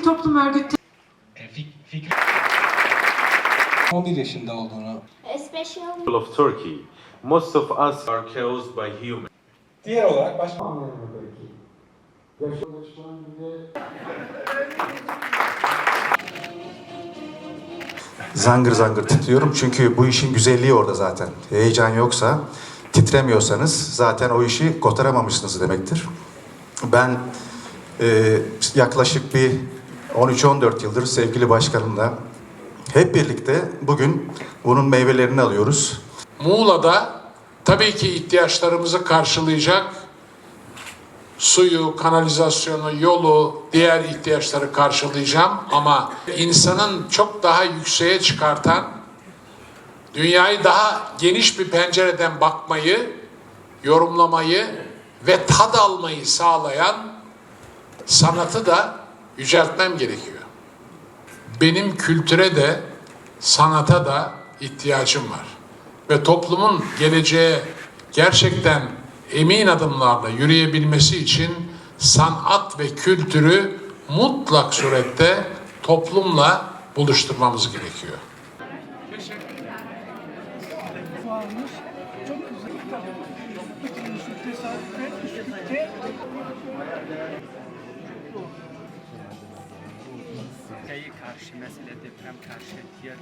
sivil toplum örgütleri E, fik- fikri 11 yaşında olduğunu. Especially of Turkey. Most of us are caused by humans. Diğer olarak başka Zangır zangır titriyorum çünkü bu işin güzelliği orada zaten. Heyecan yoksa, titremiyorsanız zaten o işi kotaramamışsınız demektir. Ben e, yaklaşık bir 13-14 yıldır sevgili başkanımla hep birlikte bugün bunun meyvelerini alıyoruz. Muğla'da tabii ki ihtiyaçlarımızı karşılayacak suyu, kanalizasyonu, yolu, diğer ihtiyaçları karşılayacağım ama insanın çok daha yükseğe çıkartan, dünyayı daha geniş bir pencereden bakmayı, yorumlamayı ve tad almayı sağlayan sanatı da yüceltmem gerekiyor. Benim kültüre de sanata da ihtiyacım var. Ve toplumun geleceğe gerçekten emin adımlarla yürüyebilmesi için sanat ve kültürü mutlak surette toplumla buluşturmamız gerekiyor. Çok güzel. Ülkeye karşı mesele deprem karşı diğer